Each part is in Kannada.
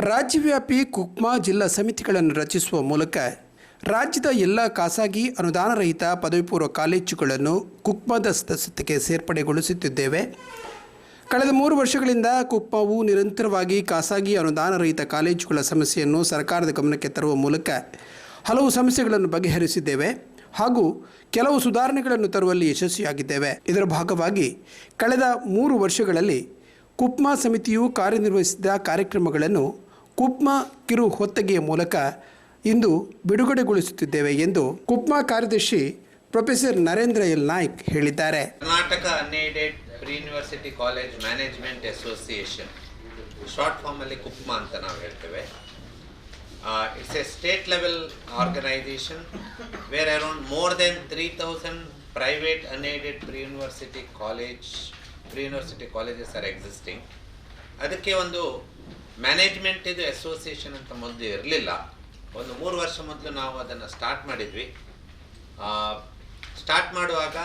ರಾಜ್ಯವ್ಯಾಪಿ ಕುಕ್ಮಾ ಜಿಲ್ಲಾ ಸಮಿತಿಗಳನ್ನು ರಚಿಸುವ ಮೂಲಕ ರಾಜ್ಯದ ಎಲ್ಲ ಖಾಸಗಿ ಅನುದಾನರಹಿತ ಪದವಿ ಪೂರ್ವ ಕಾಲೇಜುಗಳನ್ನು ಕುಕ್ಮಾದ ಸದಸ್ಯತೆಗೆ ಸೇರ್ಪಡೆಗೊಳಿಸುತ್ತಿದ್ದೇವೆ. ಕಳೆದ ಮೂರು ವರ್ಷಗಳಿಂದ ಕುಕ್ಮಾವು ನಿರಂತರವಾಗಿ ಖಾಸಗಿ ಅನುದಾನರಹಿತ ಕಾಲೇಜುಗಳ ಸಮಸ್ಯೆಯನ್ನು ಸರ್ಕಾರದ ಗಮನಕ್ಕೆ ತರುವ ಮೂಲಕ ಹಲವು ಸಮಸ್ಯೆಗಳನ್ನು ಬಗೆಹರಿಸಿದ್ದೇವೆ ಹಾಗೂ ಕೆಲವು ಸುಧಾರಣೆಗಳನ್ನು ತರುವಲ್ಲಿ ಯಶಸ್ವಿಯಾಗಿದ್ದೇವೆ. ಇದರ ಭಾಗವಾಗಿ ಕಳೆದ ಮೂರು ವರ್ಷಗಳಲ್ಲಿ ಕುಪ್ಮಾ ಸಮಿತಿಯು ಕಾರ್ಯನಿರ್ವಹಿಸಿದ ಕಾರ್ಯಕ್ರಮಗಳನ್ನು ಕುಪ್ಮಾ ಕಿರು ಹೊತ್ತಗೆಯ ಮೂಲಕ ಇಂದು ಬಿಡುಗಡೆಗೊಳಿಸುತ್ತಿದ್ದೇವೆ ಎಂದು ಕುಪ್ಮಾ ಕಾರ್ಯದರ್ಶಿ ಪ್ರೊಫೆಸರ್ ನರೇಂದ್ರ ಎಲ್ ನಾಯ್ಕ್ ಹೇಳಿದ್ದಾರೆ. Karnataka unaided pre university college management association. Short formally KUPMA ಅಂತ ನಾವು ಹೇಳ್ತೇವೆ. It's a state level organisation where around more than three thousand private unaided pre university college pre university colleges are existing ಅದಕ್ಕೆ ಒಂದು ಮ್ಯಾನೇಜ್ಮೆಂಟ್ ಇದು ಅಸೋಸಿಯೇಷನ್ ಅಂತ ಮೊದಲು ಇರಲಿಲ್ಲ. ಒಂದು ಮೂರು ವರ್ಷ ಮೊದಲು ನಾವು ಅದನ್ನು ಸ್ಟಾರ್ಟ್ ಮಾಡಿದ್ವಿ. ಸ್ಟಾರ್ಟ್ ಮಾಡುವಾಗ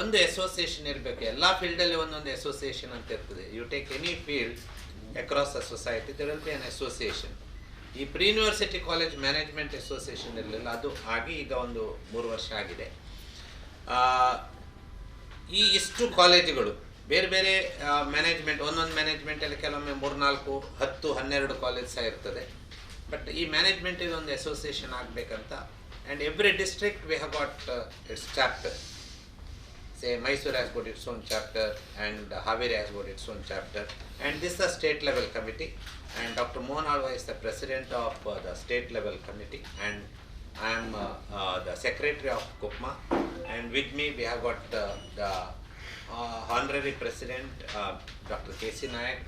ಒಂದು ಅಸೋಸಿಯೇಷನ್ ಇರಬೇಕು. ಎಲ್ಲ ಫೀಲ್ಡಲ್ಲಿ ಒಂದೊಂದು ಅಸೋಸಿಯೇಷನ್ ಅಂತ ಇರ್ತದೆ. You take any field across the society there will be an association ಈ pre university college management association ಇರಲಿಲ್ಲ. ಅದು ಆಗಿ ಈಗ ಒಂದು ಮೂರು ವರ್ಷ ಆಗಿದೆ. ಈ ಇಷ್ಟು ಕಾಲೇಜುಗಳು ಬೇರೆ ಬೇರೆ ಮ್ಯಾನೇಜ್ಮೆಂಟ್ ಒಂದೊಂದು ಮ್ಯಾನೇಜ್ಮೆಂಟಲ್ಲಿ ಕೆಲವೊಮ್ಮೆ ಮೂರ್ನಾಲ್ಕು, ಹತ್ತು, ಹನ್ನೆರಡು ಕಾಲೇಜ್ ಸಹ ಇರ್ತದೆ. ಬಟ್ ಈ ಮ್ಯಾನೇಜ್ಮೆಂಟ್ ಒಂದು ಅಸೋಸಿಯೇಷನ್ ಆಗಬೇಕಂತ. And every district we have got its chapter say Mysuru has got its own chapter and Haveri has got its own chapter and this the state level committee and doctor Mohan Alva is the president of the state level committee and I am the secretary of KUPMA and with me we have got me honorary president uh, Dr. K.C. Nayak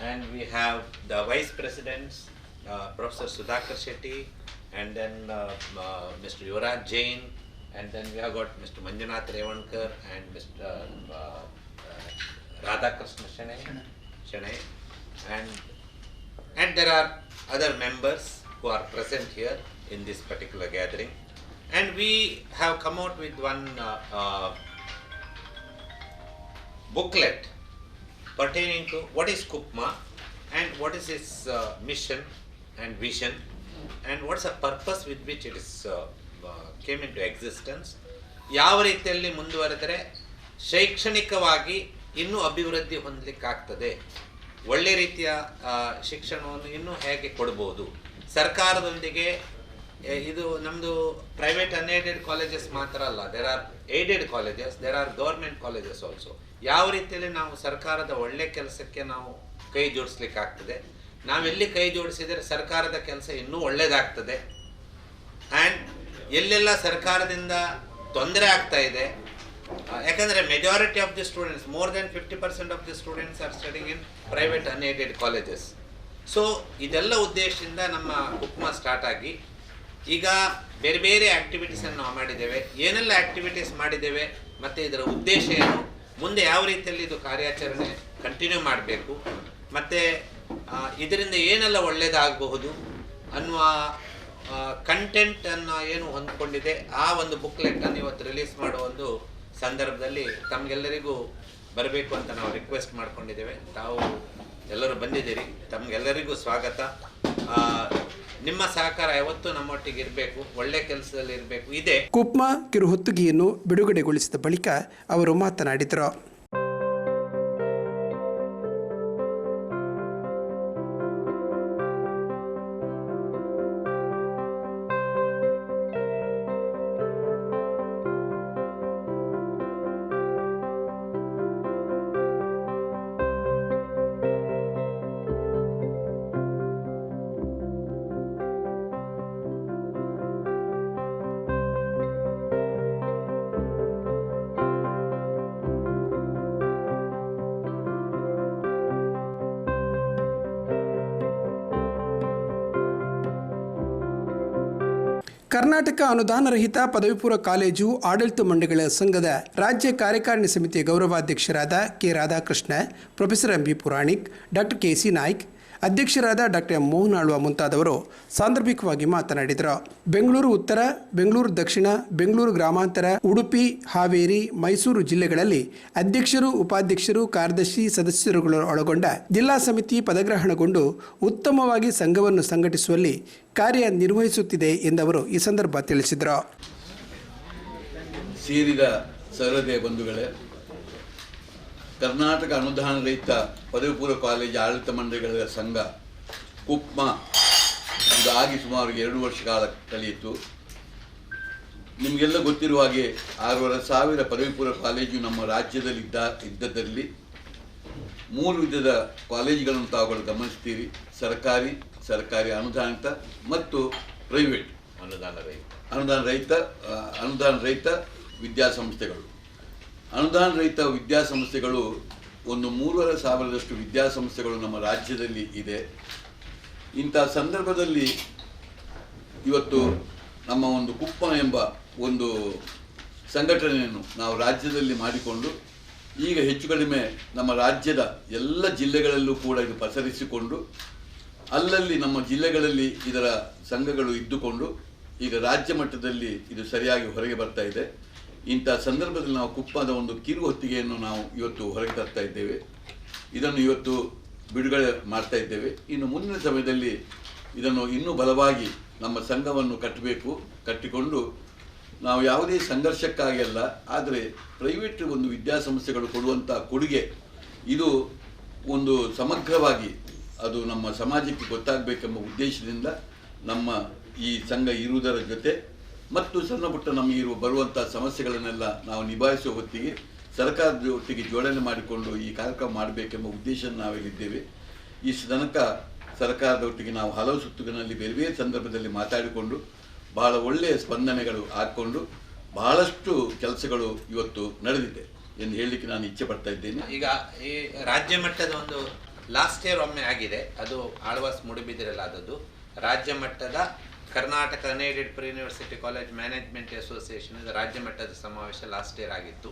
and we have the vice presidents uh, Professor Sudhakar Shetty and then uh, uh, Mr. Yuvraj Jain and then we have got Mr. Manjunath Revankar and Mr. Uh, uh, Radhakrishna Shanay, Shanay and and there are other members who are present here in this particular gathering and we have come out with one uh, uh, booklet pertaining to what is Kupma and what is its uh, mission and vision and what's the purpose with which it is uh, uh, came into existence ಯಾವ ರೀತಿಯಲ್ಲಿ ಮುಂದುವರೆದರೆ ಶೈಕ್ಷಣಿಕವಾಗಿ ಇನ್ನೂ ಅಭಿವೃದ್ಧಿ ಹೊಂದಲಿಕ್ಕಾಗ್ತದೆ ಒಳ್ಳೆ ರೀತಿಯ ಶಿಕ್ಷಣವನ್ನು ಇನ್ನೂ ಹೇಗೆ ಕೊಡ್ಬೋದು ಸರ್ಕಾರದೊಂದಿಗೆ ಇದು ನಮ್ಮದು ಪ್ರೈವೇಟ್ ಅನ್ಏಡೆಡ್ ಕಾಲೇಜಸ್ ಮಾತ್ರ ಅಲ್ಲ. There are aided colleges there are government colleges also ಯಾವ ರೀತಿಯಲ್ಲಿ ನಾವು ಸರ್ಕಾರದ ಒಳ್ಳೆ ಕೆಲಸಕ್ಕೆ ನಾವು ಕೈ ಜೋಡಿಸ್ಲಿಕ್ಕಾಗ್ತದೆ ನಾವೆಲ್ಲಿ ಕೈ ಜೋಡಿಸಿದರೆ ಸರ್ಕಾರದ ಕೆಲಸ ಇನ್ನೂ ಒಳ್ಳೆಯದಾಗ್ತದೆ ಆ್ಯಂಡ್ ಎಲ್ಲೆಲ್ಲ ಸರ್ಕಾರದಿಂದ ತೊಂದರೆ ಆಗ್ತಾ ಇದೆ? ಯಾಕಂದರೆ majority of the students more than fifty percent of the students are studying in private unaided colleges so ಇದೆಲ್ಲ ಉದ್ದೇಶದಿಂದ ನಮ್ಮ ಉಪ್ಮಾ ಸ್ಟಾರ್ಟ್ ಆಗಿ ಈಗ ಬೇರೆ ಬೇರೆ ಆ್ಯಕ್ಟಿವಿಟೀಸನ್ನು ನಾವು ಮಾಡಿದ್ದೇವೆ. ಏನೆಲ್ಲ ಆ್ಯಕ್ಟಿವಿಟೀಸ್ ಮಾಡಿದ್ದೇವೆ ಮತ್ತು ಇದರ ಉದ್ದೇಶ ಏನು? ಮುಂದೆ ಯಾವ ರೀತಿಯಲ್ಲಿ ಇದು ಕಾರ್ಯಾಚರಣೆ ಕಂಟಿನ್ಯೂ ಮಾಡಬೇಕು? ಮತ್ತು ಇದರಿಂದ ಏನೆಲ್ಲ ಒಳ್ಳೆಯದಾಗಬಹುದು ಅನ್ನುವ ಕಂಟೆಂಟನ್ನು ಏನು ಹೊಂದ್ಕೊಂಡಿದೆ, ಆ ಒಂದು ಬುಕ್ಲೆಟನ್ನು ಇವತ್ತು ರಿಲೀಸ್ ಮಾಡುವ ಒಂದು ಸಂದರ್ಭದಲ್ಲಿ ತಮಗೆಲ್ಲರಿಗೂ ಬರಬೇಕು ಅಂತ ನಾವು ರಿಕ್ವೆಸ್ಟ್ ಮಾಡ್ಕೊಂಡಿದ್ದೇವೆ. ತಾವು ಎಲ್ಲರೂ ಬಂದಿದ್ದೀರಿ. ತಮಗೆಲ್ಲರಿಗೂ ಸ್ವಾಗತ. ನಿಮ್ಮ ಸಹಕಾರ ಯಾವತ್ತೂ ನಮ್ಮೊಟ್ಟಿಗೆ ಇರಬೇಕು, ಒಳ್ಳೆ ಕೆಲಸದಲ್ಲಿ ಇರಬೇಕು, ಇದೆ. ಕುಪ್ಮಾ ಕಿರು ಹೊತ್ತಗೆಯನ್ನು ಬಿಡುಗಡೆಗೊಳಿಸಿದ ಬಳಿಕ ಅವರು ಮಾತನಾಡಿದರು. ಕರ್ನಾಟಕ ಅನುದಾನರಹಿತ ಪದವಿ ಪೂರ್ವ ಕಾಲೇಜು ಆಡಳಿತ ಮಂಡಳಿಗಳ ಸಂಘದ ರಾಜ್ಯ ಕಾರ್ಯಕಾರಿಣಿ ಸಮಿತಿಯ ಗೌರವಾಧ್ಯಕ್ಷರಾದ K Radhakrishna, professor M B Puranik, doctor K C Naik ಅಧ್ಯಕ್ಷರಾದ ಡಾಕ್ಟರ್ ಮೋಹನ್ ಆಳ್ವ ಮುಂತಾದವರು ಸಾಂದರ್ಭಿಕವಾಗಿ ಮಾತನಾಡಿದರು. ಬೆಂಗಳೂರು ಉತ್ತರ, ಬೆಂಗಳೂರು ದಕ್ಷಿಣ, ಬೆಂಗಳೂರು ಗ್ರಾಮಾಂತರ, ಉಡುಪಿ, ಹಾವೇರಿ, ಮೈಸೂರು ಜಿಲ್ಲೆಗಳಲ್ಲಿ ಅಧ್ಯಕ್ಷರು, ಉಪಾಧ್ಯಕ್ಷರು, ಕಾರ್ಯದರ್ಶಿ ಸದಸ್ಯರುಗಳು ಒಳಗೊಂಡ ಜಿಲ್ಲಾ ಸಮಿತಿ ಪದಗ್ರಹಣಗೊಂಡು ಉತ್ತಮವಾಗಿ ಸಂಘವನ್ನು ಸಂಘಟಿಸುವಲ್ಲಿ ಕಾರ್ಯನಿರ್ವಹಿಸುತ್ತಿದೆ ಎಂದವರು ಈ ಸಂದರ್ಭ ತಿಳಿಸಿದರು. ಕರ್ನಾಟಕ ಅನುದಾನ ರಹಿತ ಪದವಿ ಪೂರ್ವ ಕಾಲೇಜು ಆಡಳಿತ ಮಂಡಳಿಗಳ ಸಂಘ ಕುಪ್ಮ ಇದಾಗಿ ಸುಮಾರು ಎರಡು ವರ್ಷ ಕಾಲ ಕಲಿಯಿತು. ನಿಮಗೆಲ್ಲ ಗೊತ್ತಿರುವ ಹಾಗೆ ಆರೂವರೆ ಸಾವಿರ ಪದವಿ ಪೂರ್ವ ಕಾಲೇಜು ನಮ್ಮ ರಾಜ್ಯದಲ್ಲಿ ಇದ್ದ ಇದ್ದದ್ದಲ್ಲಿ ಮೂರು ವಿಧದ ಕಾಲೇಜುಗಳನ್ನು ತಾವುಗಳು ಗಮನಿಸ್ತೀರಿ. ಸರ್ಕಾರಿ ಸರ್ಕಾರಿ ಅನುದಾನಿತ ಮತ್ತು ಪ್ರೈವೇಟ್. ಅನುದಾನ ರಹಿತ. ಅನುದಾನ ರಹಿತ ಅನುದಾನ ರಹಿತ ವಿದ್ಯಾಸಂಸ್ಥೆಗಳು. ಅನುದಾನ ರಹಿತ ವಿದ್ಯಾಸಂಸ್ಥೆಗಳು ಒಂದು ಮೂರುವರೆ ಸಾವಿರದಷ್ಟು ವಿದ್ಯಾಸಂಸ್ಥೆಗಳು ನಮ್ಮ ರಾಜ್ಯದಲ್ಲಿ ಇದೆ. ಇಂಥ ಸಂದರ್ಭದಲ್ಲಿ ಇವತ್ತು ನಮ್ಮ ಒಂದು ಕುಪ್ಪ ಎಂಬ ಒಂದು ಸಂಘಟನೆಯನ್ನು ನಾವು ರಾಜ್ಯದಲ್ಲಿ ಮಾಡಿಕೊಂಡು, ಈಗ ಹೆಚ್ಚು ಕಡಿಮೆ ನಮ್ಮ ರಾಜ್ಯದ ಎಲ್ಲ ಜಿಲ್ಲೆಗಳಲ್ಲೂ ಕೂಡ ಇದು ಪಸರಿಸಿಕೊಂಡು, ಅಲ್ಲಲ್ಲಿ ನಮ್ಮ ಜಿಲ್ಲೆಗಳಲ್ಲಿ ಇದರ ಸಂಘಗಳು ಇದ್ದುಕೊಂಡು, ಈಗ ರಾಜ್ಯ ಮಟ್ಟದಲ್ಲಿ ಇದು ಸರಿಯಾಗಿ ಹೊರಗೆ ಬರ್ತಾ ಇದೆ. ಇಂಥ ಸಂದರ್ಭದಲ್ಲಿ ನಾವು ಕುಪ್ಪದ ಒಂದು ಕಿರು ಹೊತ್ತಿಗೆಯನ್ನು ನಾವು ಇವತ್ತು ಹೊರಗೆ ತರ್ತಾ ಇದ್ದೇವೆ. ಇದನ್ನು ಇವತ್ತು ಬಿಡುಗಡೆ ಮಾಡ್ತಾ ಇದ್ದೇವೆ. ಇನ್ನು ಮುಂದಿನ ಸಮಯದಲ್ಲಿ ಇದನ್ನು ಇನ್ನೂ ಬಲವಾಗಿ ನಮ್ಮ ಸಂಘವನ್ನು ಕಟ್ಟಬೇಕು, ಕಟ್ಟಿಕೊಂಡು ನಾವು ಯಾವುದೇ ಸಂಘರ್ಷಕ್ಕಾಗಿ ಅಲ್ಲ, ಆದರೆ ಪ್ರೈವೇಟ್ ಒಂದು ವಿದ್ಯಾಸಂಸ್ಥೆಗಳು ಕೊಡುವಂಥ ಕೊಡುಗೆ, ಇದು ಒಂದು ಸಮಗ್ರವಾಗಿ ಅದು ನಮ್ಮ ಸಮಾಜಕ್ಕೆ ಗೊತ್ತಾಗಬೇಕೆಂಬ ಉದ್ದೇಶದಿಂದ ನಮ್ಮ ಈ ಸಂಘ ಇರುವುದರ ಜೊತೆ ಮತ್ತು ಸಣ್ಣ ಪುಟ್ಟ ನಮಗೆ ಇರುವ ಬರುವಂಥ ಸಮಸ್ಯೆಗಳನ್ನೆಲ್ಲ ನಾವು ನಿಭಾಯಿಸುವ ಹೊತ್ತಿಗೆ ಸರ್ಕಾರದ ಒಟ್ಟಿಗೆ ಜೋಡಣೆ ಮಾಡಿಕೊಂಡು ಈ ಕಾರ್ಯಕ್ರಮ ಮಾಡಬೇಕೆಂಬ ಉದ್ದೇಶ ನಾವಿಲ್ಲಿದ್ದೇವೆ. ಈ ತನಕ ಸರ್ಕಾರದ ಒಟ್ಟಿಗೆ ನಾವು ಹಲವು ಸುತ್ತುಗಳಲ್ಲಿ ಬೇರೆ ಬೇರೆ ಸಂದರ್ಭದಲ್ಲಿ ಮಾತಾಡಿಕೊಂಡು ಬಹಳ ಒಳ್ಳೆಯ ಸ್ಪಂದನೆಗಳು ಹಾಕ್ಕೊಂಡು ಬಹಳಷ್ಟು ಕೆಲಸಗಳು ಇವತ್ತು ನಡೆದಿದೆ ಎಂದು ಹೇಳಲಿಕ್ಕೆ ನಾನು ಇಚ್ಛೆ ಪಡ್ತಾ ಇದ್ದೇನೆ. ಈಗ ಈ ರಾಜ್ಯ ಮಟ್ಟದ ಒಂದು ಲಾಸ್ಟ್ ಇಯರ್ ಒಮ್ಮೆ ಆಗಿದೆ. ಅದು ಆಳ್ವಾಸ್ ಮುಡಿಬಿದಿರಲಾದದ್ದು. ರಾಜ್ಯ ಮಟ್ಟದ Karnataka unaided pre university college management association ರಾಜ್ಯ ಮಟ್ಟದ ಸಮಾವೇಶ ಲಾಸ್ಟ್ ಇಯರ್ ಆಗಿತ್ತು.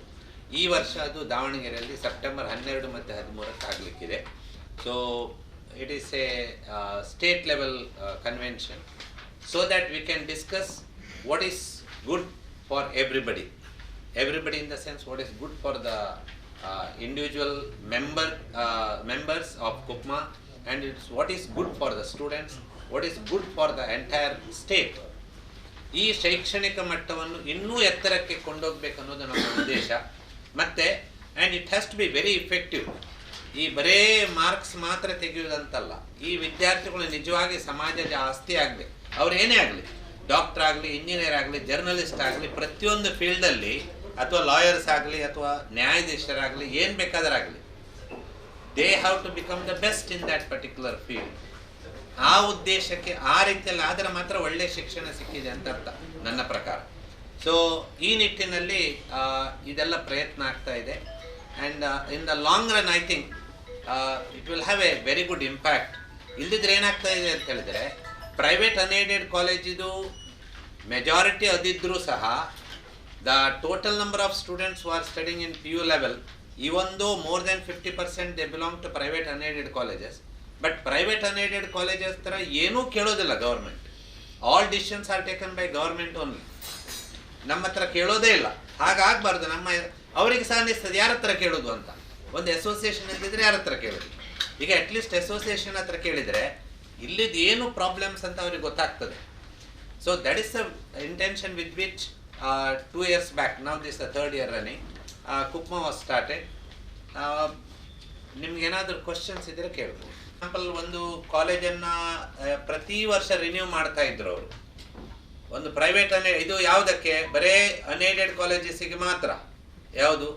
ಈ ವರ್ಷ ಅದು ದಾವಣಗೆರೆಯಲ್ಲಿ ಸೆಪ್ಟೆಂಬರ್ ಹನ್ನೆರಡು ಮತ್ತು ಹದಿಮೂರಕ್ಕೆ ಆಗಲಿಕ್ಕಿದೆ. So it is a state level convention so that we can discuss what is good for everybody everybody in the sense what is good for the individual member members of KUPMA and it's what is good for the students the is good for the entire state. ಈ ಶೈಕ್ಷಣಿಕ ಮಟ್ಟವನ್ನು ಇನ್ನೂ ಎತ್ತರಕ್ಕೆ ಕೊಂಡೋಗ್ಬೇಕು ಅನ್ನೋದು ನಮ್ಮ ಉದ್ದೇಶ. ಮತ್ತೆ and it has to be very effective ಈ ಬರೇ ಮಾರ್ಕ್ಸ್ ಮಾತ್ರ ತೆಗೆಯುವುದಂತಲ್ಲ. ಈ ವಿದ್ಯಾರ್ಥಿಗಳು ನಿಜವಾಗಿ ಸಮಾಜದ ಆಸ್ತಿ ಆಗಲಿ, ಅವ್ರು ಏನೇ ಆಗಲಿ ಡಾಕ್ಟರ್ ಆಗಲಿ ಇಂಜಿನಿಯರ್ ಆಗಲಿ ಜರ್ನಲಿಸ್ಟ್ ಆಗಲಿ, ಪ್ರತಿಯೊಂದು ಫೀಲ್ಡಲ್ಲಿ, ಅಥವಾ ಲಾಯರ್ಸ್ ಆಗಲಿ, ಅಥವಾ ನ್ಯಾಯಾಧೀಶರಾಗಲಿ, ಏನು ಬೇಕಾದರಾಗಲಿ they have to become the best in that particular field ಆ ಉದ್ದೇಶಕ್ಕೆ ಆ ರೀತಿಯಲ್ಲಿ ಆದರೆ ಮಾತ್ರ ಒಳ್ಳೆ ಶಿಕ್ಷಣ ಸಿಕ್ಕಿದೆ ಅಂತ ಅರ್ಥ ನನ್ನ ಪ್ರಕಾರ. ಸೊ ಈ ನಿಟ್ಟಿನಲ್ಲಿ ಇದೆಲ್ಲ ಪ್ರಯತ್ನ ಆಗ್ತಾ ಇದೆ. And in the long run I think it will have a very good impact ಇಲ್ದಿದ್ರೆ ಏನಾಗ್ತಾ ಇದೆ ಅಂತ ಹೇಳಿದ್ರೆ ಪ್ರೈವೇಟ್ ಅನ್ಏಡೆಡ್ ಕಾಲೇಜಿದು ಮೆಜಾರಿಟಿ ಅದಿದ್ರೂ ಸಹ the total number of students are studying in P U level ಈ ಒಂದು more than fifty percent they belong to private unaided colleges but private unaided colleges ಥರ ಏನೂ ಕೇಳೋದಿಲ್ಲ government all decisions are taken by government only ನಮ್ಮ ಹತ್ರ ಕೇಳೋದೇ ಇಲ್ಲ. ಹಾಗಾಗಬಾರ್ದು. ನಮ್ಮ ಅವರಿಗೆ ಸಹ ಅನ್ನಿಸ್ತದೆ, ಯಾರ ಹತ್ರ ಕೇಳೋದು ಅಂತ? ಒಂದು ಅಸೋಸಿಯೇಷನ್ ಇದ್ದಿದ್ರೆ ಯಾರ ಹತ್ರ ಕೇಳೋದು? ಈಗ ಅಟ್ಲೀಸ್ಟ್ ಅಸೋಸಿಯೇಷನ್ ಹತ್ರ ಕೇಳಿದರೆ ಇಲ್ಲಿದ್ದು ಏನು ಪ್ರಾಬ್ಲಮ್ಸ್ ಅಂತ ಅವ್ರಿಗೆ ಗೊತ್ತಾಗ್ತದೆ. So that is the intention with which two years back ನಾವ್ this the third year running KUPMA was started ನಿಮ್ಗೆ ಏನಾದರೂ ಕ್ವಶನ್ಸ್ ಇದ್ದರೆ ಕೇಳ್ಬೋದು. ಎಕ್ಸಾಂಪಲ್ ಒಂದು ಕಾಲೇಜನ್ನ ಪ್ರತಿ ವರ್ಷ ರಿನ್ಯೂ ಮಾಡ್ತಾ ಇದ್ರು ಅವರು. ಒಂದು ಪ್ರೈವೇಟ್ ಅನ್ ಇದು ಯಾವುದಕ್ಕೆ? ಬರೇ ಅನ್ಏಡೆಡ್ ಕಾಲೇಜಸ್ಸಿಗೆ ಮಾತ್ರ. ಯಾವುದು?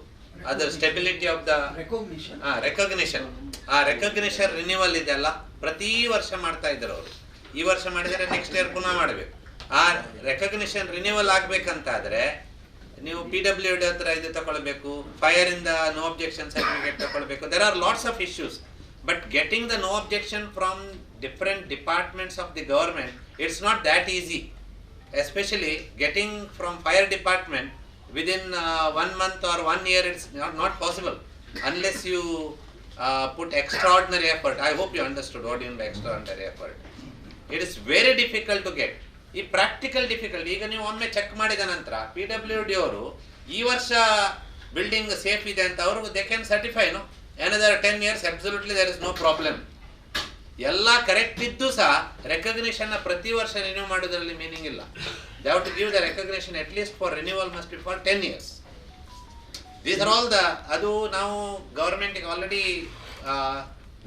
ಅದರ ಸ್ಟೆಬಿಲಿಟಿ ಆಫ್ ದ ರೆಕಗ್ನಿಷನ್ ಹಾ ರೆಕಗ್ನಿಷನ್ ಆ ರೆಕಗ್ನಿಷನ್ ರಿನ್ಯೂವಲ್ ಇದೆಲ್ಲ ಪ್ರತಿ ವರ್ಷ ಮಾಡ್ತಾ ಇದ್ರು ಅವರು. ಈ ವರ್ಷ ಮಾಡಿದರೆ ನೆಕ್ಸ್ಟ್ ಇಯರ್ ಪುನಃ ಮಾಡಬೇಕು. ಆ ರೆಕಗ್ನಿಷನ್ ರಿನ್ಯೂವಲ್ ಆಗ್ಬೇಕಂತಾದ್ರೆ ನೀವು ಪಿ ಡಬ್ಲ್ಯೂ ಡಿ ಹತ್ರ ಇದು ತಗೊಳ್ಬೇಕು ಫೈರ್ ಇಂದ ನೋ ಅಬ್ಜೆಕ್ಷನ್ ಸರ್ಟಿಫಿಕೇಟ್ ತಗೊಳ್ಬೇಕು. There are lots of issues but getting the no objection from different departments of the government, it's not that easy. especially getting from fire department within uh, one month or one year it's not, not possible unless you uh, put extraordinary effort. I hope you understood what you mean by extraordinary effort. It is very difficult to get. ಈ ಪ್ರಾಕ್ಟಿಕಲ್ ಡಿಫಿಕಲ್ಟ್ ಈಗ ನೀವು ಒಮ್ಮೆ ಚೆಕ್ ಮಾಡಿದ ನಂತರ ಪಿ ಡಬ್ಲ್ಯೂ ಡಿ ಅವರು ಈ ವರ್ಷ ಬಿಲ್ಡಿಂಗ್ ಸೇಫ್ ಇದೆ ಅಂತ ಅವರು they can ಸರ್ಟಿಫೈನು another ten years absolutely there is no problem ಎಲ್ಲ ಕರೆಕ್ಟ್ ಇದ್ದು ಸಹ ರೆಕಗ್ನಿಷನ್ ಪ್ರತಿ ವರ್ಷ ರಿನ್ಯೂ ಮಾಡೋದ್ರಲ್ಲಿ ಮೀನಿಂಗ್ ಇಲ್ಲ. They to give the recognition at least for renewal must be for ten years these are all the ಅದು ನಾವು ಗೌರ್ಮೆಂಟಿಗೆ ಆಲ್ರೆಡಿ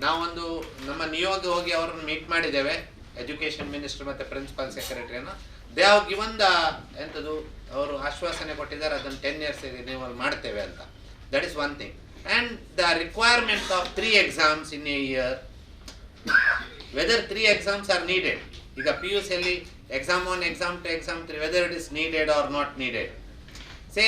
ನಾವೊಂದು ನಮ್ಮ ನಿಯೋಗ ಹೋಗಿ ಅವ್ರನ್ನ ಮೀಟ್ ಮಾಡಿದ್ದೇವೆ. ಎಜುಕೇಷನ್ ಮಿನಿಸ್ಟರ್ ಮತ್ತು ಪ್ರಿನ್ಸಿಪಾಲ್ ಸೆಕ್ರೆಟರಿಯನ್ನು ದೇ ಹಾವ್ ಗಿವನ್ ದ ಎಂಥದ್ದು ಅವರು ಆಶ್ವಾಸನೆ ಕೊಟ್ಟಿದ್ದಾರೆ, ಅದನ್ನು ಟೆನ್ ಇಯರ್ಸ್ ರಿನ್ಯೂವಲ್ ಮಾಡ್ತೇವೆ ಅಂತ. That is one thing and the requirement of three exams in a year whether three exams are needed ಈಗ ಪಿ ಯು ಸಿಯಲ್ಲಿ exam one exam two exam three whether it is needed or not needed say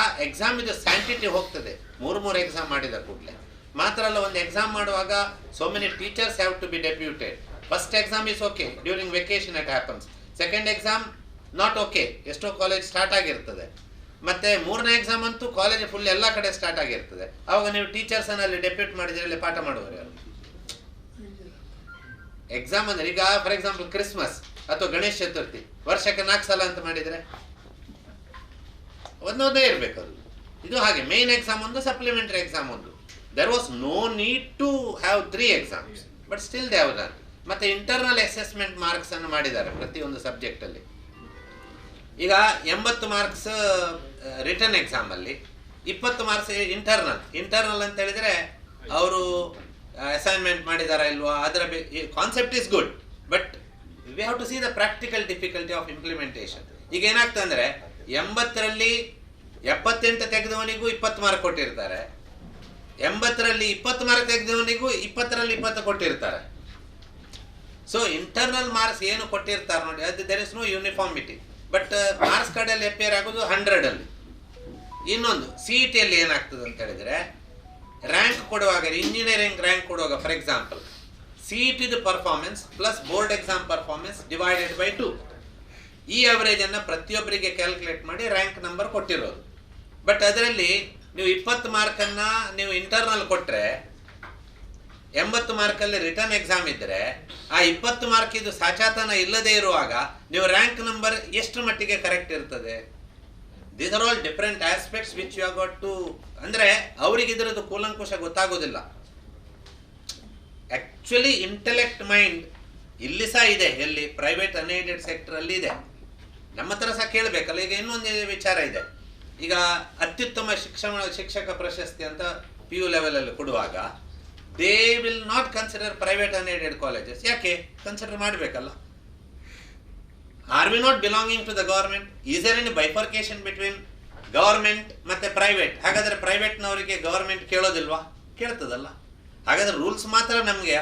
ಆ ಎಕ್ಸಾಮ್ ಇದು ಸ್ಯಾಂಟಿಟಿ ಹೋಗ್ತದೆ. ಮೂರು ಮೂರು ಎಕ್ಸಾಮ್ ಮಾಡಿದ ಕೂಡಲೇ. ಮಾತ್ರ ಅಲ್ಲ, ಒಂದು ಎಕ್ಸಾಮ್ ಮಾಡುವಾಗ so many teachers have to be deputed first exam is okay during vacation it happens second exam not okay ಎಷ್ಟೋ ಕಾಲೇಜ್ ಸ್ಟಾರ್ಟ್ ಆಗಿರ್ತದೆ. ಮತ್ತೆ ಮೂರನೇ ಎಕ್ಸಾಮ್ ಅಂತೂ ಕಾಲೇಜ್ ಫುಲ್ ಎಲ್ಲ ಕಡೆ ಸ್ಟಾರ್ಟ್ ಆಗಿರ್ತದೆ. ಅವಾಗ ನೀವು ಟೀಚರ್ಸ್ ಅಲ್ಲಿ ಡೆಪ್ಯೂಟ್ ಮಾಡಿದ್ರೆ ಅಲ್ಲಿ ಪಾಠ ಮಾಡುವರು ಯಾರು? ಎಕ್ಸಾಮ್ ಅಂದ್ರೆ ಈಗ ಫಾರ್ ಎಕ್ಸಾಂಪಲ್ ಕ್ರಿಸ್ಮಸ್ ಅಥವಾ ಗಣೇಶ ಚತುರ್ಥಿ, ವರ್ಷಕ್ಕೆ ನಾಲ್ಕು ಸಲ ಅಂತ ಮಾಡಿದ್ರೆ? ಒಂದೊಂದೇ ಇರಬೇಕು ಅದು. ಇದು ಹಾಗೆ ಮೇನ್ ಎಕ್ಸಾಮ್ ಒಂದು ಸಪ್ಲಿಮೆಂಟರಿ ಎಕ್ಸಾಮ್ ಒಂದು. There was no need to have three exams but still they have ಮತ್ತೆ ಇಂಟರ್ನಲ್ ಅಸೆಸ್ಮೆಂಟ್ ಮಾರ್ಕ್ಸ್ ಅನ್ನು ಮಾಡಿದ್ದಾರೆ ಪ್ರತಿಯೊಂದು ಸಬ್ಜೆಕ್ಟ್ ಅಲ್ಲಿ. ಈಗ ಎಂಬತ್ತು ಮಾರ್ಕ್ಸ್ ರಿಟರ್ನ್ ಎಕ್ಸಾಮಲ್ಲಿ ಇಪ್ಪತ್ತು ಮಾರ್ಕ್ಸ್ ಇಂಟರ್ನಲ್ ಇಂಟರ್ನಲ್ ಅಂತ ಹೇಳಿದ್ರೆ ಅವರು ಅಸೈನ್ಮೆಂಟ್ ಮಾಡಿದಾರಾ ಇಲ್ವಾ, ಅದರ concept is good but we have to see the practical difficulty of implementation ಈಗ ಏನಾಗ್ತದೆ ಎಂಬತ್ತರಲ್ಲಿ ಎಪ್ಪತ್ತೆಂಟು ತೆಗೆದವನಿಗೂ ಇಪ್ಪತ್ತು ಮಾರ್ಕ್ ಕೊಟ್ಟಿರ್ತಾರೆ. ಎಂಬತ್ತರಲ್ಲಿ ಇಪ್ಪತ್ತು ಮಾರ್ಕ್ ತೆಗೆದವನಿಗೂ ಇಪ್ಪತ್ತರಲ್ಲಿ ಇಪ್ಪತ್ತು ಕೊಟ್ಟಿರ್ತಾರೆ. ಸೊ ಇಂಟರ್ನಲ್ ಮಾರ್ಕ್ಸ್ ಏನು ಕೊಟ್ಟಿರ್ತಾರೆ ನೋಡಿ, ಅದು there is no uniformity but marks ಕಾರ್ಡಲ್ಲಿ ಅಪೇರ್ ಆಗೋದು ಹಂಡ್ರೆಡಲ್ಲಿ ಇನ್ನೊಂದು ಸಿ ಇ ಟಿಯಲ್ಲಿ ಏನಾಗ್ತದೆ ಅಂತ ಹೇಳಿದ್ರೆ ರ್ಯಾಂಕ್ ಕೊಡುವಾಗ ಇಂಜಿನಿಯರಿಂಗ್ ರ್ಯಾಂಕ್ ಕೊಡುವಾಗ for example C E ಟಿದು performance plus board exam performance divided by two ಈ ಅವರೇಜನ್ನು ಪ್ರತಿಯೊಬ್ಬರಿಗೆ ಕ್ಯಾಲ್ಕುಲೇಟ್ ಮಾಡಿ ರ್ಯಾಂಕ್ ನಂಬರ್ ಕೊಟ್ಟಿರೋದು. ಬಟ್ ಅದರಲ್ಲಿ, ನೀವು ಇಪ್ಪತ್ತು ಮಾರ್ಕನ್ನು ನೀವು ಇಂಟರ್ನಲ್ ಕೊಟ್ಟರೆ ಎಂಬತ್ತು ಮಾರ್ಕಲ್ಲಿ ರಿಟರ್ನ್ ಎಕ್ಸಾಮ್ ಇದ್ದರೆ ಆ ಇಪ್ಪತ್ತು ಮಾರ್ಕ್ ಇದು ಸಾಚಾತನ ಇಲ್ಲದೆ ಇರುವಾಗ ನೀವು ರ್ಯಾಂಕ್ ನಂಬರ್ ಎಷ್ಟು ಮಟ್ಟಿಗೆ ಕರೆಕ್ಟ್ ಇರ್ತದೆ? These are all different aspects which you got to ಅಂದರೆ ಅವರಿಗೆ ಇದರದ್ದು ಕೂಲಂಕುಶ ಗೊತ್ತಾಗೋದಿಲ್ಲ. ಆ್ಯಕ್ಚುಲಿ ಇಂಟೆಲೆಕ್ಟ್ ಮೈಂಡ್ ಇಲ್ಲಿ ಸಹ ಇದೆ ಎಲ್ಲಿ ಪ್ರೈವೇಟ್ ಅನ್ಏಡೆಡ್ ಸೆಕ್ಟರ್ ಅಲ್ಲಿ ಇದೆ. ನಮ್ಮ ಹತ್ರ ಸಹ ಕೇಳಬೇಕಲ್ಲ, ಈಗ ಇನ್ನೊಂದು ವಿಚಾರ ಇದೆ. ಈಗ ಅತ್ಯುತ್ತಮ ಶಿಕ್ಷಣ, ಶಿಕ್ಷಕ ಪ್ರಶಸ್ತಿ ಅಂತ ಪಿ ಯು ಲೆವೆಲಲ್ಲಿ ಕೊಡುವಾಗ they will not consider private unaided colleges ಯಾಕೆ? ಕನ್ಸಿಡರ್ ಮಾಡಬೇಕಲ್ಲ. Are we not belonging to the government is an any bifurcation between government ಮತ್ತೆ ಪ್ರೈವೇಟ್ ಹಾಗಾದರೆ ಪ್ರೈವೇಟ್ನವರಿಗೆ ಗೌರ್ಮೆಂಟ್ ಕೇಳೋದಿಲ್ವಾ? ಕೇಳ್ತದಲ್ಲ. ಹಾಗಾದ್ರೆ ರೂಲ್ಸ್ ಮಾತ್ರ ನಮಗೆ.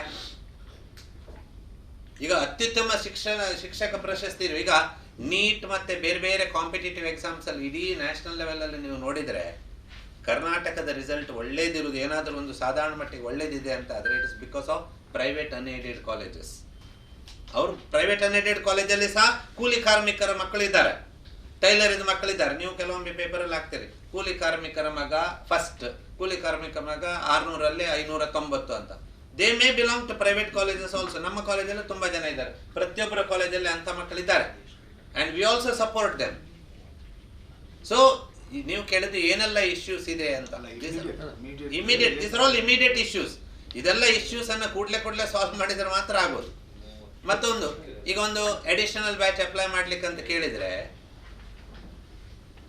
ಈಗ ಅತ್ಯುತ್ತಮ ಶಿಕ್ಷಣ, ಶಿಕ್ಷಕ ಪ್ರಶಸ್ತಿ ಈಗ ನೀಟ್ ಮತ್ತೆ ಬೇರೆ ಬೇರೆ ಕಾಂಪಿಟೇಟಿವ್ ಎಕ್ಸಾಮ್ಸಲ್ಲಿ ಇಡೀ ನ್ಯಾಷನಲ್ ಲೆವೆಲಲ್ಲಿ ನೀವು ನೋಡಿದ್ರೆ ಕರ್ನಾಟಕದ ರಿಸಲ್ಟ್ ಒಳ್ಳೇದಿರುವುದು, ಏನಾದರೂ ಒಂದು ಸಾಧಾರಣ ಮಟ್ಟಿಗೆ ಒಳ್ಳೇದಿದೆ ಅಂತ ಆದರೆ it is because of private unaided colleges ಅವರು ಪ್ರೈವೇಟ್ ಅನ್ಎಡೆಡ್ ಕಾಲೇಜಲ್ಲಿ ಸಹ ಕೂಲಿ ಕಾರ್ಮಿಕರ ಮಕ್ಕಳಿದ್ದಾರೆ. ಟೈಲರಿದ ಮಕ್ಕಳಿದ್ದಾರೆ. ನೀವು ಕೆಲವೊಮ್ಮೆ ಪೇಪರಲ್ಲಿ ಹಾಕ್ತೀರಿ. ಕೂಲಿ ಕಾರ್ಮಿಕರ ಮಗ ಫಸ್ಟ್ ಕೂಲಿ ಕಾರ್ಮಿಕ ಮಗ ಆರ್ನೂರಲ್ಲಿ ಐನೂರ ತೊಂಬತ್ತು ಅಂತ. They may belong to private colleges also ನಮ್ಮ ಕಾಲೇಜಲ್ಲಿ ತುಂಬ ಜನ ಇದ್ದಾರೆ. ಪ್ರತಿಯೊಬ್ಬರ ಕಾಲೇಜಲ್ಲಿ ಅಂಥ ಮಕ್ಕಳಿದ್ದಾರೆ. And we also support them so ನೀವು ಕೇಳಿದ್ದು ಏನೆಲ್ಲ ಇಶ್ಯೂಸ್ ಇದೆ ಅಂತ immediate this are all immediate issues ಇದೆಲ್ಲ ಇಶ್ಯೂಸ್ ಅನ್ನ ಕೂಡಲೇ ಕೂಡಲೇ ಸಾಲ್ವ್ ಮಾಡಿದ್ರೆ ಮಾತ್ರ ಆಗೋದು. ಮತ್ತೊಂದು ಈಗ ಒಂದು ಅಡಿಷನಲ್ ಬ್ಯಾಚ್ ಅಪ್ಲೈ ಮಾಡ್ಲಿಕ್ಕೆ ಅಂತ ಕೇಳಿದ್ರೆ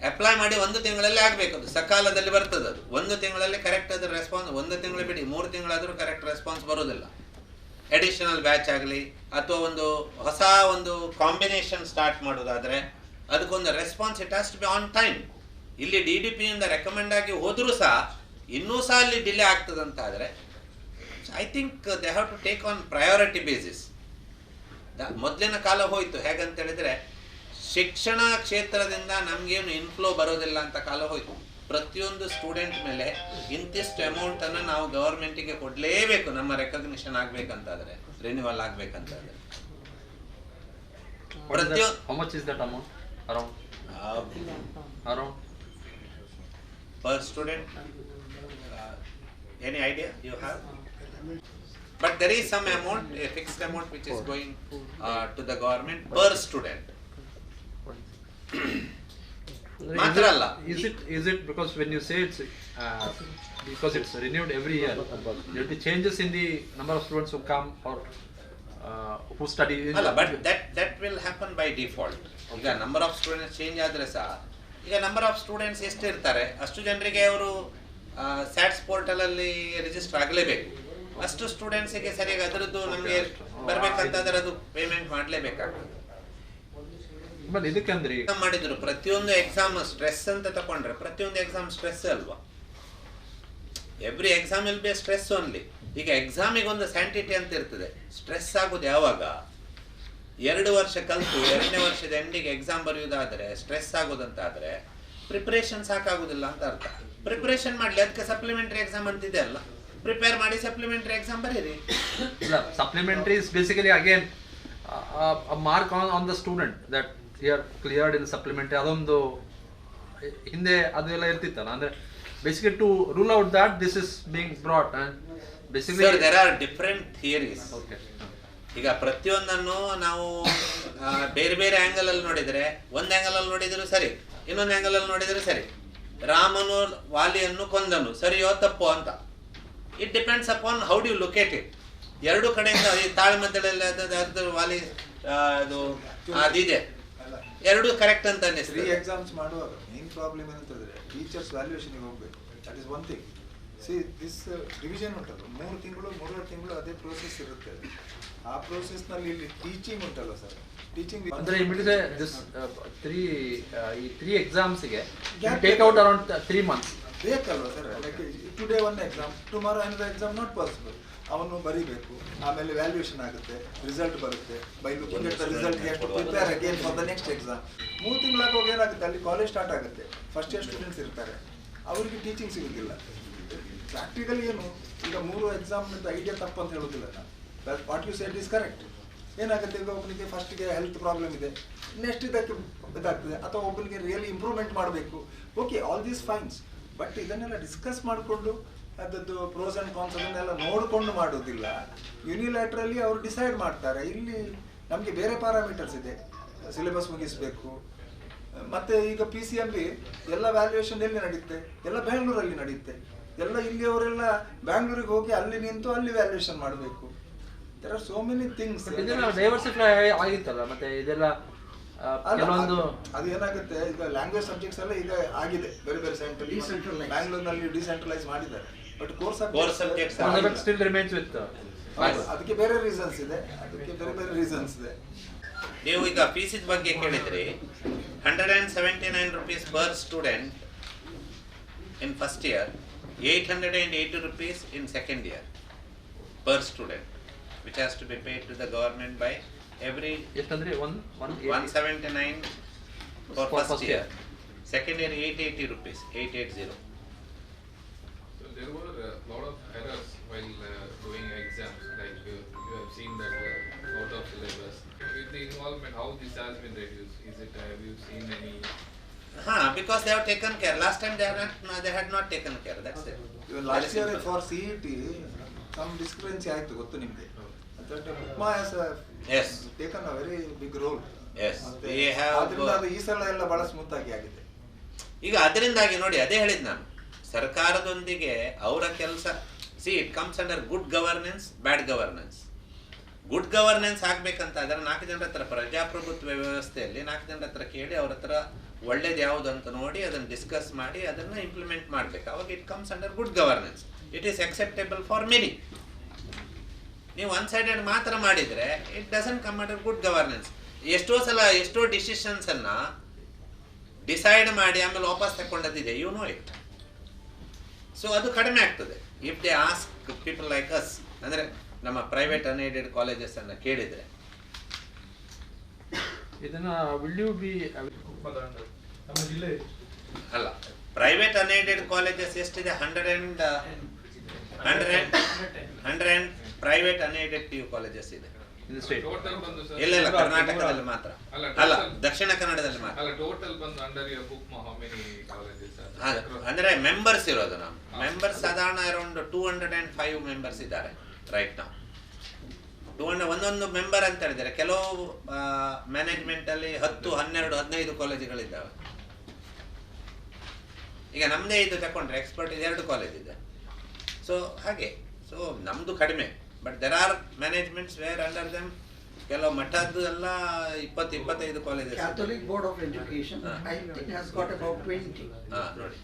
ಅಪ್ಲೈ ಮಾಡಿ ಒಂದು ತಿಂಗಳಲ್ಲಿ ಆಗ್ಬೇಕು ಅದು. ಸಕಾಲದಲ್ಲಿ ಬರ್ತದೆ ಅದು. ಒಂದು ತಿಂಗಳಲ್ಲಿ ಕರೆಕ್ಟ್ ಅದ್ರ ರೆಸ್ಪಾನ್ಸ್ ಒಂದು ತಿಂಗಳು ಬಿಡಿ ಮೂರು ತಿಂಗಳಾದರೂ ಕರೆಕ್ಟ್ ರೆಸ್ಪಾನ್ಸ್ ಬರೋದಿಲ್ಲ ಅಡಿಷನಲ್ ಬ್ಯಾಚ್ ಆಗಲಿ ಅಥವಾ ಒಂದು ಹೊಸ ಒಂದು ಕಾಂಬಿನೇಷನ್ ಸ್ಟಾರ್ಟ್ ಮಾಡೋದಾದ್ರೆ ಅದಕ್ಕೊಂದು response it has to be on time ಇಲ್ಲಿ ಡಿ ಡಿ ಪಿಯಿಂದ ರೆಕಮೆಂಡ್ ಆಗಿ ಹೋದರೂ ಸಹ ಇನ್ನೂ ಸಹ ಅಲ್ಲಿ delay ಆಗ್ತದಂತಾದರೆ I think they have to take on priority basis ಮೊದಲಿನ ಕಾಲ ಹೋಯ್ತು. ಹೇಗಂತ ಹೇಳಿದ್ರೆ ಶಿಕ್ಷಣ ಕ್ಷೇತ್ರದಿಂದ ನಮಗೇನು ಇನ್ಫ್ಲೋ ಬರೋದಿಲ್ಲ ಅಂತ ಕಾಲ ಹೋಯ್ತು. ಪ್ರತಿಯೊಂದು ಸ್ಟೂಡೆಂಟ್ ಮೇಲೆ ಇಂತಿಷ್ಟು ಅಮೌಂಟ್ ಅನ್ನು ನಾವು ಗೌರ್ಮೆಂಟಿಗೆ ಕೊಡಲೇಬೇಕು. ನಮ್ಮ ರೆಕಗ್ನಿಷನ್ ಆಗ್ಬೇಕಂತಾದ್ರೆ ರಿನ್ಯೂವಲ್ ಆಗ್ಬೇಕಂತಾದ್ರೆ. What is Pratyo- that? How much is that amount? Around? Around? Per student Any idea you have? But there is some amount, a fixed amount which is going uh, to the government per student. ಮಾತ್ರ ಅಲ್ಲ. Is it, is it because when you say it's, uh, because it's renewed every year, there will be changes in the number of students who come or uh, who study? in- ಅಲ್ಲ but that that will happen by default ಈಗ ನಂಬರ್ ಆಫ್ ಸ್ಟೂಡೆಂಟ್ಸ್ ಚೇಂಜ್ ಆದ್ರೆ ಸಹ ಈಗ ನಂಬರ್ ಆಫ್ ಸ್ಟೂಡೆಂಟ್ಸ್ ಎಷ್ಟು ಇರ್ತಾರೆ ಅಷ್ಟು ಜನರಿಗೆ ಅವರು ಸ್ಯಾಟ್ಸ್ ಪೋರ್ಟಲಲ್ಲಿ ರಿಜಿಸ್ಟರ್ ಆಗಲೇಬೇಕು. ಅಷ್ಟು ಸ್ಟೂಡೆಂಟ್ಸಿಗೆ ಸರಿಯಾಗಿ ಅದರದ್ದು ನಮಗೆ ಬರಬೇಕಂತಂದ್ರೆ ಅದು ಪೇಮೆಂಟ್ ಮಾಡಲೇಬೇಕಾಗ್ತದೆ. ಮಾಡಿದ್ರು ಪ್ರತಿಯೊಂದು ಎಕ್ಸಾಮ್ ಸ್ಟ್ರೆಸ್ ಅಂತ ತಕೊಂಡ್ರೆ ಪ್ರತಿಯೊಂದು ಎಕ್ಸಾಮ್ ಸ್ಟ್ರೆಸ್ ಅಲ್ವಾ? Every exam will be stress only ಈಗ ಎಕ್ಸಾಮಿಗೆ ಒಂದು ಸ್ಯಾಂಟಿಟಿ ಅಂತ ಇರ್ತದೆ. ಸ್ಟ್ರೆಸ್ ಆಗೋದು ಯಾವಾಗ? ಎರಡು ವರ್ಷ ಕಲಿತು ಎರಡನೇ ವರ್ಷದ ಎಂಡಿಗೆ ಎಕ್ಸಾಮ್ ಬರೆಯುವುದಾದ್ರೆ ಸ್ಟ್ರೆಸ್ ಆಗೋದಂತಾದ್ರೆ ಪ್ರಿಪರೇಷನ್ ಸಾಕಾಗುದಿಲ್ಲ ಅಂತ ಅರ್ಥ. ಪ್ರಿಪರೇಷನ್ ಮಾಡಲಿ ಅದಕ್ಕೆ ಸಪ್ಲಿಮೆಂಟರಿ ಎಕ್ಸಾಮ್ ಅಂತಿದೆ ಅಲ್ಲ. ಪ್ರಿಪೇರ್ ಮಾಡಿ ಸಪ್ಲಿಮೆಂಟರಿ ಎಕ್ಸಾಮ್ ಬರೀರಿ. Supplementary is basically again mark on on the student that clear cleared in supplementary. ಅದೊಂದು ಹಿಂದೆ ಅದೆಲ್ಲ ಇರ್ತಿತ್ತಲ್ಲ ಅಂದ್ರೆ basically to rule out that this is being brought and basically there are different theories okay ಈಗ ಪ್ರತಿಯೊಂದನ್ನು ನಾವು ಬೇರೆ ಬೇರೆ ಆಂಗಲ್ ಅಲ್ಲಿ ನೋಡಿದರೆ, ಒಂದು ಆಂಗಲ್ ಅಲ್ಲಿ ನೋಡಿದ್ರು ಸರಿ, ಇನ್ನೊಂದು ಆಂಗಲ್ ಅಲ್ಲಿ ನೋಡಿದ್ರೆ ಸರಿ. ರಾಮನು ವಾಲಿಯನ್ನು ಕೊಂದನು, ಸರಿಯೋ ತಪ್ಪೋ ಅಂತ. It depends upon how do locate it ಎರಡು ಕಡೆಯಿಂದ ಈ ತಾಳ್ಮದ್ದಳೆಲ್ಲ ವಾಲಿ ಅದು ಅದಿದೆ ಎರಡು ಕರೆಕ್ಟ್ ಅಂತ ಶ್ರೀ ಅನ್ನಿಸ್ತದೆ ಎಕ್ಸಾಮ್ಸ್ ಮಾಡುವಾಗ ಮೇನ್ ಪ್ರಾಬ್ಲಮ್ ಏನಂತಂದ್ರೆ ಟೀಚರ್ಸ್ ವ್ಯಾಲ್ಯೂಯೇಷನ್ಗೆ ಹೋಗ್ಬೇಕು. That is one thing see this revision ಉಂಟಲ್ಲ ಮೂರು ತಿಂಗಳು, ಮೂರುವರೆ ತಿಂಗಳು ಅದೇ ಪ್ರೋಸೆಸ್ ಇರುತ್ತೆ. ಆ ಪ್ರೋಸೆಸ್ನಲ್ಲಿ ಇಲ್ಲಿ ಟೀಚಿಂಗ್ ಉಂಟಲ್ಲ ಸರ್ ಟೀಚಿಂಗ್ ಅಂದ್ರೆ ಇಮಿಡಿಯೇ ದಿಸ್ ತ್ರೀ ಈ ತ್ರೀ ಎಕ್ಸಾಮ್ಸ್ಗೆ Gap take out around three months ಬೇಕಲ್ವ sir like today one exam tomorrow another exam not possible ಅವನು ಬರಿಬೇಕು ಆಮೇಲೆ ವ್ಯಾಲ್ಯೂಯೇಷನ್ ಆಗುತ್ತೆ ರಿಸಲ್ಟ್ ಬರುತ್ತೆ. By looking at the result prepare again for the next exam ಮೂರು ತಿಂಗಳಾಗೋಗಿ ಏನಾಗುತ್ತೆ? ಅಲ್ಲಿ ಕಾಲೇಜ್ ಸ್ಟಾರ್ಟ್ ಆಗುತ್ತೆ. ಫಸ್ಟ್ ಇಯರ್ ಸ್ಟೂಡೆಂಟ್ಸ್ ಇರ್ತಾರೆ. ಅವರಿಗೆ ಟೀಚಿಂಗ್ ಸಿಗೋದಿಲ್ಲ. ಪ್ರಾಕ್ಟಿಕಲ್ ಏನು? ಈಗ ಮೂರು ಎಕ್ಸಾಮ್ ಐಡಿಯಾ ತಪ್ಪು ಅಂತ ಹೇಳೋದಿಲ್ಲ ನಾನು. What you set is correct ಏನಾಗುತ್ತೆ ಈಗ ಒಬ್ಬನಿಗೆ ಫಸ್ಟಿಗೆ ಹೆಲ್ತ್ ಪ್ರಾಬ್ಲಮ್ ಇದೆ ನೆಕ್ಸ್ಟ್ ಇದಕ್ಕೆ ಇದಾಗ್ತದೆ, ಅಥವಾ ಒಬ್ಬನಿಗೆ ರಿಯಲಿ ಇಂಪ್ರೂವ್ಮೆಂಟ್ ಮಾಡಬೇಕು. Okay all these fines but ಇದನ್ನೆಲ್ಲ ಡಿಸ್ಕಸ್ ಮಾಡಿಕೊಂಡು, ಅದದ್ದು ಪ್ರೋಸ್ ಆ್ಯಂಡ್ ಕಾನ್ಸ್ ಅದನ್ನೆಲ್ಲ ನೋಡಿಕೊಂಡು ಮಾಡೋದಿಲ್ಲ ಯುನಿಲ್ಯಾಟ್ರಲ್ಲಿ ಅವರು ಡಿಸೈಡ್ ಮಾಡ್ತಾರೆ. ಇಲ್ಲಿ ನಮಗೆ ಬೇರೆ ಪ್ಯಾರಾಮೀಟರ್ಸ್ ಇದೆ. ಸಿಲೆಬಸ್ ಮುಗಿಸಬೇಕು. ಮತ್ತು ಈಗ ಪಿ ಸಿ ಅಲ್ಲಿ ಎಲ್ಲ ವ್ಯಾಲ್ಯೂಯೇಷನ್ ಎಲ್ಲಿ ನಡೆಯುತ್ತೆ ಎಲ್ಲ ಬೆಂಗಳೂರಲ್ಲಿ ನಡೆಯುತ್ತೆ ಎಲ್ಲ ಇಲ್ಲಿಯವರೆಲ್ಲ ಬ್ಯಾಂಗ್ಳೂರಿಗೆ ಹೋಗಿ ಅಲ್ಲಿ ನಿಂತು ಅಲ್ಲಿ ವ್ಯಾಲ್ಯೂಯೇಷನ್ ಮಾಡಬೇಕು. There are so many things ಇದೆಲ್ಲ ಡೈವರ್ಸಿಫೈ ಆಗಿತ್ತಲ್ಲ ಮತ್ತೆ ಇದೆಲ್ಲ ಕೆಲವೊಂದು ಅದು ಏನಾಗುತ್ತೆ ಈಗ ಲ್ಯಾಂಗ್ವೇಜ್ ಸಬ್ಜೆಕ್ಟ್ಸ್ ಎಲ್ಲ ಈಗ ಆಗಿದೆ ಬೇರೆ ಬೇರೆ ಸೆಂಟ್ರಲ್ ಬ್ಯಾಂಗ್ಳೂರ್ನಲ್ಲಿ ಡಿಸೆಂಟ್ರಲೈಸ್ ಮಾಡಿದ್ದಾರೆ. But course subjects still remains with ಅದಕ್ಕೆ ಬೇರೆ ರೀಸನ್ಸ್ ಇದೆ ಅದಕ್ಕೆ ಬೇರೆ ಬೇರೆ ರೀಸನ್ಸ್ ಇದೆ. ನೀವು ಈಗ ಫೀಸಿದ ಬಗ್ಗೆ ಕೇಳಿದ್ರಿ hundred and seventy nine rupees per student in first year eight hundred and eighty rupees in second year per student which has to be paid to the government by every ಎಷ್ಟಂದ್ರೆ one one one seventy nine for first year second year eight eighty rupees eight There were a lot of errors while uh, doing exams, like you, you have seen that uh, out of syllabus. With the involvement, how this has been reduced? Is it, have you seen any Huh, because they have taken care. Last time they had not, they had not taken care. That's it. Last year for CET, some discrepancy I have to ಆಯಿತು ಗೊತ್ತು ನಿಮಗೆ ಉಪ್ಮಾ Yes, we have- ಅದರಿಂದ ಅದು ಈ ಸಲ ಎಲ್ಲ ಬಹಳ ಸ್ಮೂತ್ ಆಗಿ ಆಗಿದೆ. ಈಗ ಅದರಿಂದಾಗಿ ನೋಡಿ ಅದೇ ಹೇಳಿದ್ ನಾನು ಸರ್ಕಾರದೊಂದಿಗೆ ಅವರ ಕೆಲಸ see it comes under good governance bad governance good governance ಆಗ್ಬೇಕಂತ ಅದರ ನಾಲ್ಕು ಜನರ ಹತ್ರ ಪ್ರಜಾಪ್ರಭುತ್ವ ವ್ಯವಸ್ಥೆಯಲ್ಲಿ ನಾಲ್ಕು ಜನರ ಹತ್ರ ಕೇಳಿ ಅವ್ರ ಹತ್ರ ಒಳ್ಳೇದು ಯಾವುದು ಅಂತ ನೋಡಿ ಅದನ್ನು ಡಿಸ್ಕಸ್ ಮಾಡಿ ಅದನ್ನು ಇಂಪ್ಲಿಮೆಂಟ್ ಮಾಡಬೇಕು. ಅವಾಗ it comes under good governance it is acceptable for many ನೀವು ಒನ್ ಸೈಡೆಡ್ ಮಾತ್ರ ಮಾಡಿದರೆ it doesn't come under good governance ಎಷ್ಟೋ ಸಲ ಎಷ್ಟೋ ಡಿಸಿಷನ್ಸನ್ನು ಅನ್ನ ಡಿಸೈಡ್ ಮಾಡಿ ಆಮೇಲೆ ವಾಪಸ್ ತಗೊಂಡದ್ದಿದೆ ಯು ನೋ ಇಟ್ ಸೊ ಅದು ಕಡಿಮೆ ಆಗ್ತದೆ. If they ask people like us ಅಂದರೆ ನಮ್ಮ ಪ್ರೈವೇಟ್ ಅನ್ಏಡೆಡ್ ಕಾಲೇಜಸ್ ಅನ್ನ ಕೇಳಿದರೆ. ಇದನ್ನ ವಿಲ್ ಯು ಬಿ ಅಲ್ಲ ಪ್ರೈವೇಟ್ ಅನ್ಏಡೆಡ್ ಕಾಲೇಜಸ್ ಎಷ್ಟಿದೆ? Hundred and hundred hundred and private unaided P U colleges ಇದೆ ಇನ್ ಸ್ಟೇಟ್ Total ಬಂದು sir? ಇಲ್ಲ ಇಲ್ಲ ಕರ್ನಾಟಕದಲ್ಲಿ ಮಾತ್ರ. ಅಲ್ಲ, ಅಲ್ಲ ದಕ್ಷಿಣ ಕನ್ನಡದಲ್ಲಿ ಮಾತ್ರ. ಅಲ್ಲ? ಅಂದ್ರೆ ಮೆಂಬರ್ಸ್ ಇರೋದು ನಾವು. ಮೆಂಬರ್ಸ್ ಸಾಧಾರಣ around two hundred and five members ಇದ್ದಾರೆ ರೈಟ್ ನಾವು ಟೂ ಹಂಡ್ರೆಡ್ ಒಂದೊಂದು ಮೆಂಬರ್ ಅಂತ ಹೇಳಿದರೆ ಕೆಲವು ಮ್ಯಾನೇಜ್ಮೆಂಟಲ್ಲಿ ಹತ್ತು ಹನ್ನೆರಡು ಹದಿನೈದು ಕಾಲೇಜುಗಳಿದ್ದಾವೆ ಈಗ ನಮ್ದೇ ಇದು ತಕೊಂಡ್ರೆ ಎಕ್ಸ್ಪರ್ಟ್ ಇದು ಎರಡು ಕಾಲೇಜ್ ಇದೆ. ಸೊ ಹಾಗೆ ಸೊ ನಮ್ದು ಕಡಿಮೆ. But there are managements where under them ಕೆಲವು ಮಠದ್ದು ಎಲ್ಲ ಇಪ್ಪತ್ತು ಇಪ್ಪತ್ತೈದು colleges Catholic Board of Education, Ah. I think has got about twenty. ಹಾಂ ನೋಡಿ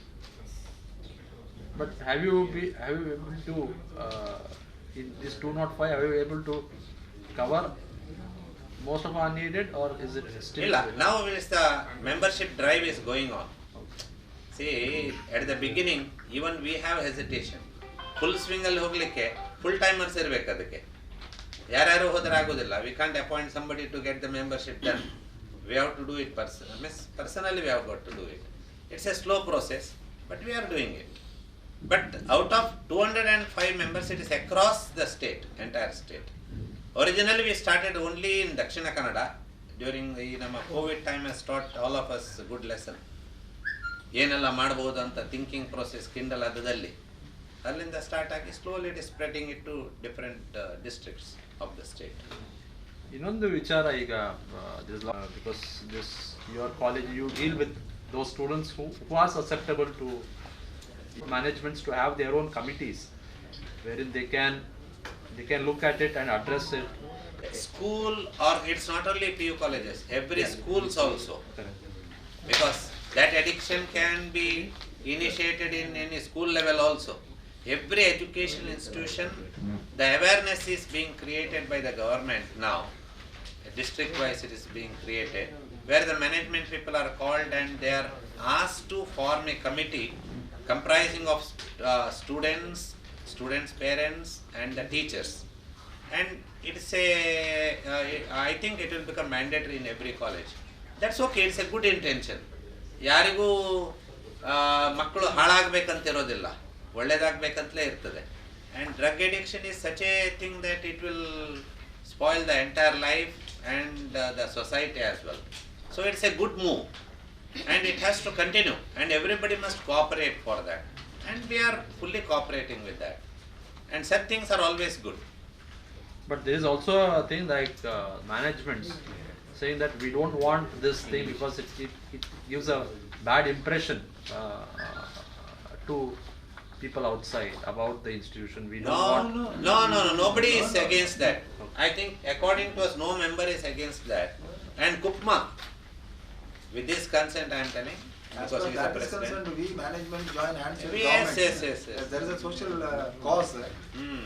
But have you be, have you able to, uh, in this two not five, have you able to cover most of our needed or is it still? ಇಲ್ಲ now is the membership drive is going on see at the beginning even we have hesitation Full swing ಅಲ್ಲಿ ಹೋಗ್ಲಿಕ್ಕೆ ಫುಲ್ ಟೈಮರ್ಸ್ ಇರಬೇಕು ಅದಕ್ಕೆ. ಯಾರ್ಯಾರು ಹೋದ್ರೆ ಆಗೋದಿಲ್ಲ. We can't appoint somebody to get the membership done we have to do it person means personally we have got to do it it's a slow process but we are doing it but out of two hundred and five members it is across the state entire state originally we started only in Dakshina Kannada during ಈ ನಮ್ಮ Covid time has taught all of us good lesson ಏನೆಲ್ಲ ಮಾಡ್ಬೋದು ಅಂತ ಥಿಂಕಿಂಗ್ ಪ್ರೋಸೆಸ್ ಕಿಂಡಲ್ ಅದರಲ್ಲಿ ಅಲ್ಲಿಂದ ಸ್ಟಾರ್ಟ್ ಆಗಿ slowly it is spreading it to different districts of the state ಇನ್ನೊಂದು ವಿಚಾರ ಈಗ this because this your college you deal with those students who who are susceptible to managements to have their own committees wherein they can they can look at it and address it. School are it's not only P U colleges every schools also because that addiction can be initiated in any school level also. Every educational institution, the awareness is being created by the government now. District wise it is being created, where the management people are called and they are asked to form a committee comprising of uh, students, students' parents and the teachers. And it's a, uh, I think it will become mandatory in every college. That's okay it's a good intention ಯಾರಿಗೂ ಆ, ಮಕ್ಕಳು ಹಾಳಾಗಬೇಕಂತ ಇರೋದಿಲ್ಲ ಒಳ್ಳೇದಾಗಬೇಕಂತಲೇ ಇರ್ತದೆ. And drug addiction is such a thing that it will spoil the entire life and the society as well so it's a good move and it has to continue and everybody must cooperate for that and we are fully cooperating with that and such things are always good But there is also a thing like uh, managements saying that we don't want this thing because it, it, it gives a bad impression uh, to people outside about the institution. We don't no, want. No, mm-hmm. no, no, no. Nobody is against that. I think, according to us, no member is against that. And Kupma, with this consent, I am telling. As far as that is concerned, we management join hands with yes, Yes, yes, yes. There is a social uh, mm-hmm. cause. Mm.